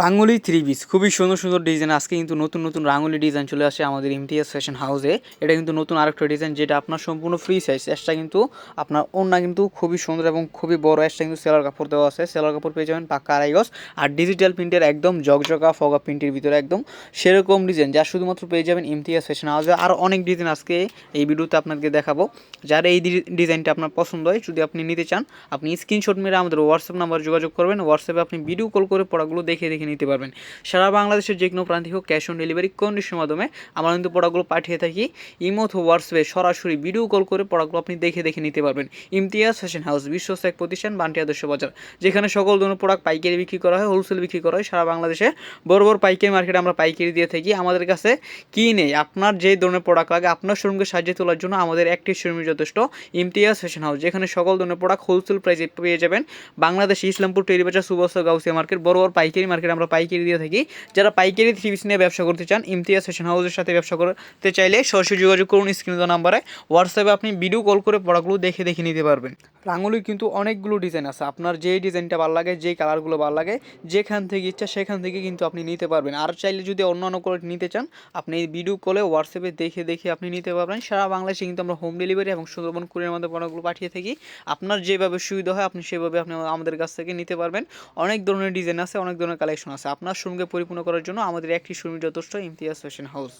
রাঙ্গুলি three piece খুবই সুন্দর সুন্দর ডিজাইন আজকে কিন্তু নতুন নতুন রাঙ্গুলি ডিজাইন চলে আসে আমাদের ইমতিয়াজ ফ্যাশন হাউসে এটা কিন্তু নতুন আরেকটা ডিজাইন যেটা আপনার সম্পূর্ণ ফ্রি সাইজ এসটা কিন্তু আপনার ওড়না কিন্তু খুবই সুন্দর এবং খুবই বড়। এসটা কিন্তু সেলার কাপড় দেওয়া আছে। সেলার কাপড় পেয়ে যাবেন পাক্কা আড়াই গজ। আর ডিজিটাল প্রিন্টের একদম জগজগা ফগা প্রিন্টের ভিতরে একদম সেরকম ডিজাইন যা শুধুমাত্র পেয়ে যাবেন ইমতিয়াজ ফ্যাশন হাউসে আর অনেক ডিজাইন আজকে এই ভিডিওতে আপনাকে দেখাবো। যার এই ডিজাইনটা আপনার পছন্দ হয়, যদি আপনি নিতে চান, আপনি স্ক্রিনশট মেরে আমাদের হোয়াটসঅ্যাপ নাম্বার যোগাযোগ করবেন। হোয়াটসঅ্যাপে আপনি ভিডিও কল করে পড়াগুলো দেখে দেখে নিতে পারবেন। সারা বাংলাদেশের যে কোনো প্রান্তিক হোক ক্যাশ অন ডেলিভারি কন্ডিশনের মাধ্যমে আমরা কিন্তু প্রোডাক্টগুলো পাঠিয়ে থাকি। ইমো অথবা হোয়াটসঅ্যাপে সরাসরি ভিডিও কল করে প্রোডাক্টগুলো আপনি দেখে দেখে নিতে পারবেন। ইমতিয়াজ ফ্যাশন হাউস, বিশ্বস্ত এক প্রতিষ্ঠান, বান্টি আদর্শ বাজার, যেখানে সকল ধরনের প্রোডাক্ট পাইকারি বিক্রি করা হয় হোলসেল বিক্রি করা হয়। সারা বাংলাদেশে বড় বড় পাইকারি মার্কেটে আমরা পাইকারি দিয়ে থাকি। আমাদের কাছে কি নেই? আপনার যে ধরনের প্রোডাক্ট লাগে, আপনার শোরুমকে সাজিয়ে তোলার জন্য আমাদের একটি শোরুমই যথেষ্ট। ইমতিয়াজ ফ্যাশন হাউস, যেখানে সকল ধরনের প্রোডাক্ট হোলসেল প্রাইসে পেয়ে যাবেন। বাংলাদেশ ইসলামপুর টেরিবাজার সুবস্ত গাউসিয়া মার্কেট বড় বড় পাইকারি মার্কেট আমরা পাইকারি দিয়ে থাকি। যারা পাইকারি থ্রি পিস নিয়ে ব্যবসা করতে চান, ইমতিয়াজ ফ্যাশন হাউসের সাথে ব্যবসা করতে চাইলে সরাসরি যোগাযোগ করুন স্ক্রিন নাম্বারে। হোয়াটসঅ্যাপে আপনি ভিডিও কল করে প্রোডাক্টগুলো দেখে দেখে নিতে পারবেন। রাঙুলির কিন্তু অনেকগুলো ডিজাইন আছে। আপনার যেই ডিজাইনটা ভালো লাগে যে কালারগুলো ভালো লাগে, যেখান থেকে ইচ্ছা সেখান থেকে কিন্তু আপনি নিতে পারবেন। আর চাইলে যদি অন্য অন্য করে নিতে চান, আপনি ভিডিও কলে হোয়াটসঅ্যাপে দেখে দেখে আপনি নিতে পারবেন। সারা বাংলাদেশে কিন্তু আমরা হোম ডেলিভারি এবং সুন্দরবন কুরিয়ার মধ্যে প্রোডাক্টগুলো পাঠিয়ে থাকি। আপনার যেভাবে সুবিধা হয়, আপনি সেভাবে আপনি আমাদের কাছ থেকে নিতে পারবেন। অনেক ধরনের ডিজাইন আছে, অনেক ধরনের কালেকশন আছে। আপনার শোরুমকে পরিপূর্ণ করার জন্য আমাদের একটি শোরুম যথেষ্ট ইমতিয়াজ ফ্যাশন হাউস।